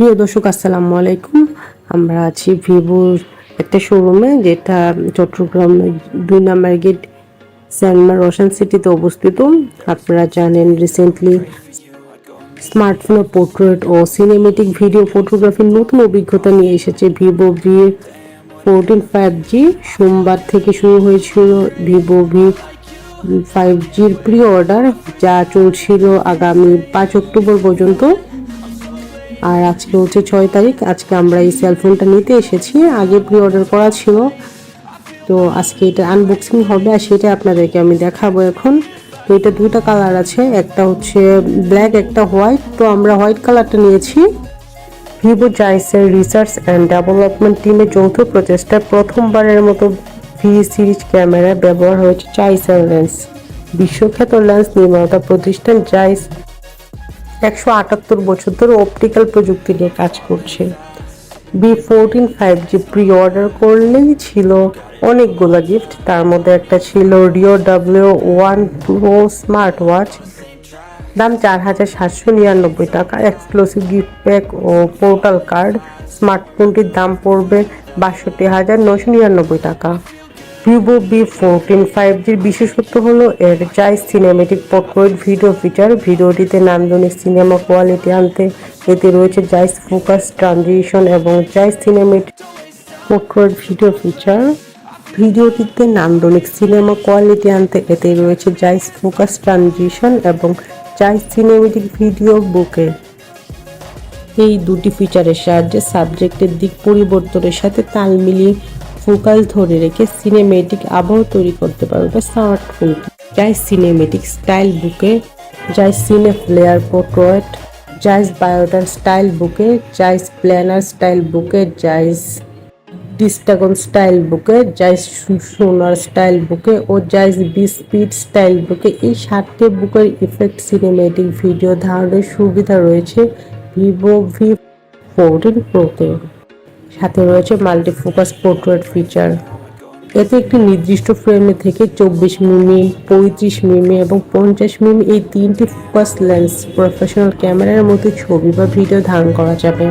প্রিয় দর্শক, আসসালামু আলাইকুম। আমরা আছি ভিভোর একটা শোরুমে যেটা চট্টগ্রাম দুই নাম্বার গেট স্যানমার রোশন সিটিতে অবস্থিত। আপনারা জানেন রিসেন্টলি স্মার্টফোনের পোর্ট্রেট ও সিনেমেটিক ভিডিও ফটোগ্রাফির নতুন অভিজ্ঞতা নিয়ে এসেছে vivo V fourteen five G সোমবার থেকে শুরু হয়েছিল ভিভো ভি ফাইভ জির প্রি অর্ডার যা চলছিল আগামী পাঁচ অক্টোবর পর্যন্ত। আর আজকে হচ্ছে ছয় তারিখ, আজকে আমরা এই সেলফোনটা নিতে এসেছি। আগে প্রি অর্ডার করা ছিল। তো আজকে এটা আনবক্সিং হবে আর সেটা আপনাদেরকে আমি দেখাবো এখন। তো এটা দুইটা কালার আছে, একটা হচ্ছে ব্ল্যাক একটা হোয়াইট তো আমরা হোয়াইট কালারটা নিয়েছি। ভিভো জাইসের রিসার্চ অ্যান্ড ডেভেলপমেন্ট টিমের যৌথ প্রচেষ্টায় প্রথমবারের মতো ভি সিরিজ ক্যামেরা ব্যবহার হয়েছে চাইসের লেন্স বিশ্বখ্যাত লেন্স নির্মাতা প্রতিষ্ঠান জাইস একশো আটাত্তর বছর ধরে অপটিক্যাল প্রযুক্তি নিয়ে কাজ করছে। V fourteen five G pre order করলেই ছিল অনেকগুলো গিফট তার মধ্যে একটা ছিল Rio W one pro smart watch দাম চার হাজার সাতশো নিরানব্বই টাকা এক্সক্লুসিভ গিফট প্যাক ও পোর্টাল কার্ড স্মার্টফোনটির দাম পড়বে বাষট্টি হাজার নশো নিরানব্বই টাকা। ভিভো বি ফোরটিন ফাইভ জির বিশেষত্ব হলো, এর চাই সিনেমেটিক পোর্ট্রেট ভিডিও ফিচার ভিডিওটিতে নান্দনিক সিনেমা কোয়ালিটি আনতে এতে রয়েছে জাইস ফোকাস ট্রানজিশন এবং Zeiss cinematic portrait video feature ভিডিওটিতে নান্দনিক সিনেমা কোয়ালিটি আনতে এতে রয়েছে জাইস ফোকাস ট্রানজিশন এবং জাইস সিনেমেটিক ভিডিও বুকে এই দুটি ফিচারের সাহায্যে সাবজেক্টের দিক পরিবর্তনের সাথে তাল মিলিয়ে ফোকাস ধরে রেখে সিনেমেটিক আবহ তৈরি করতে পারবে স্মার্টফোন যাই সিনেমেটিক স্টাইল বুকে যাই cine flare portrait Zeiss Biotar style bokeh Zeiss Planar style bokeh জাইস ডিস্টাগন style bokeh জাইস Sonnar style bokeh ও Zeiss B speed style bokeh এই সাতটি বুকের ইফেক্ট সিনেমেটিক ভিডিও ধারণের সুবিধা রয়েছে ভিভো ভি ফোরটিন প্রোতে সাথে রয়েছে মাল্টি ফোকাস পোর্ট্রেট ফিচার এতে একটি নির্দিষ্ট ফ্রেমে থেকে চব্বিশ মিমি, পঁয়ত্রিশ মিমি এবং পঞ্চাশ মিমি এই তিনটি ফোকাস লেন্স প্রফেশনাল ক্যামেরার মধ্যে ছবি বা ভিডিও ধারণ করা যাবে।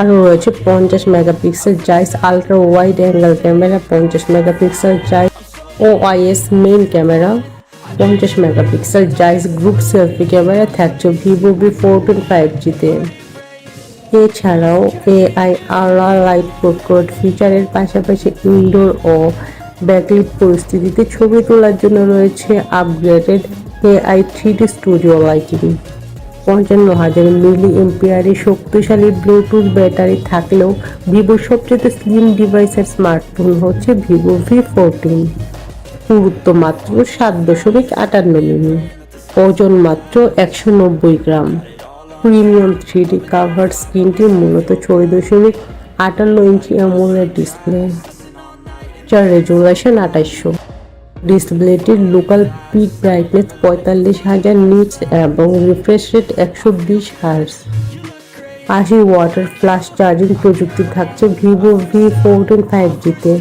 আরও রয়েছে পঞ্চাশ megapixel Zeiss ultra wide angle camera পঞ্চাশ megapixel Zeiss OIS main camera পঞ্চাশ megapixel Zeiss group selfie camera থাকছে ভিভো বি ফোরটিন ফাইভ জিতে এছাড়াও এআই আরআর লাইট পোর্ট্রেট ফিচারের পাশাপাশি ইনডোর ও ব্যাকলিট পরিস্থিতিতে ছবি তোলার জন্য রয়েছে upgraded AI three D studio lighting পঞ্চান্ন হাজার মিলি এমপিআরের শক্তিশালী ব্লুটুথ ব্যাটারি থাকলেও ভিভোর সবচেয়ে স্লিম ডিভাইসের স্মার্টফোন হচ্ছে ভিভো ভি ফোরটিন পুরুত্ব মাত্র সাত দশমিক আটান্ন মিলি। ওজন মাত্র একশো নব্বই গ্রাম। প্রিমিয়াম থ্রি ডি কাভার স্ক্রিনটি মূলত ছয় দশমিক আটান্ন ইঞ্চি অ্যামোলেড ডিসপ্লে। যার রেজুলেশন আঠাশশো। ডিসপ্লেটির লোকাল পিক ব্রাইটনেস পঁয়তাল্লিশ হাজার নিটস এবং রিফ্রেশ রেট একশো বিশ হার্স আশি ওয়াটার ফ্লাশ চার্জিং প্রযুক্তি থাকছে ভিভো ভি ফোরটিন ফাইভ জিতে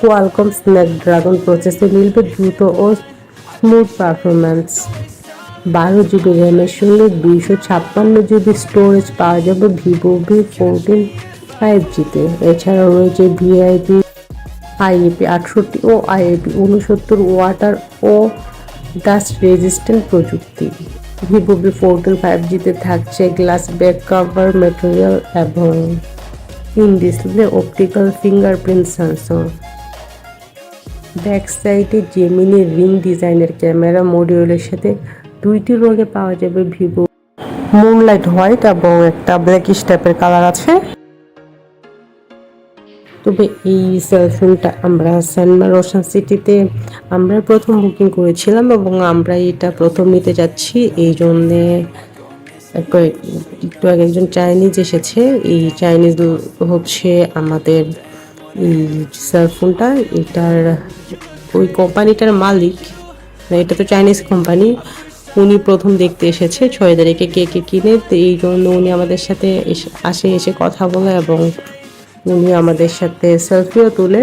কোয়ালকম স্ন্যাপড্রাগন প্রসেসে মিলবে দ্রুত ও স্মুথ পারফরম্যান্স। বারো জিবি র্যামের সঙ্গে দুইশো ছাপ্পান্ন জিবি স্টোরেজ পাওয়া যাবে ভিভো ভি ফোরটিন ফাইভ জিতে এছাড়াও রয়েছে ভিআইপি আইএপি আটষট্টি ও আইএপি উনসত্তর ওয়াটার ও ডাস্ট রেজিস্ট্যান্ট প্রযুক্তি। ভিভো ভি ফোরটিন ফাইভ জিতে থাকছে গ্লাস ব্যাক কভার ম্যাটেরিয়াল এবং in display optical fingerprint sensor back সাইডে জেমিনি রিং ডিজাইনের ক্যামেরা মডিউলের সাথে দুইটি রঙে পাওয়া যাবে ভিভো। মুনলাইট হোয়াইট এবং একটা ব্ল্যাকিশ টাইপের কালার আছে। তবে এই সেলফোনটা আমরা সেনমা রোশন সিটিতে আমরা প্রথম বুকিং করেছিলাম এবং আমরা এটা প্রথম নিতে যাচ্ছি। এই জন্যে এক- একটু আগে একজন চাইনিজ এসেছে। এই চাইনিজ হচ্ছে আমাদের এই সেলফোনটা এটার ওই কোম্পানিটার মালিক। এটা তো চাইনিজ কোম্পানি উনি প্রথম দেখতে এসেছে, ছয় তারিখে কে কে কিনে, এই জন্য উনি আমাদের সাথে আসে, এসে কথা বলে এবং উনি আমাদের সাথে সেলফিও তুলে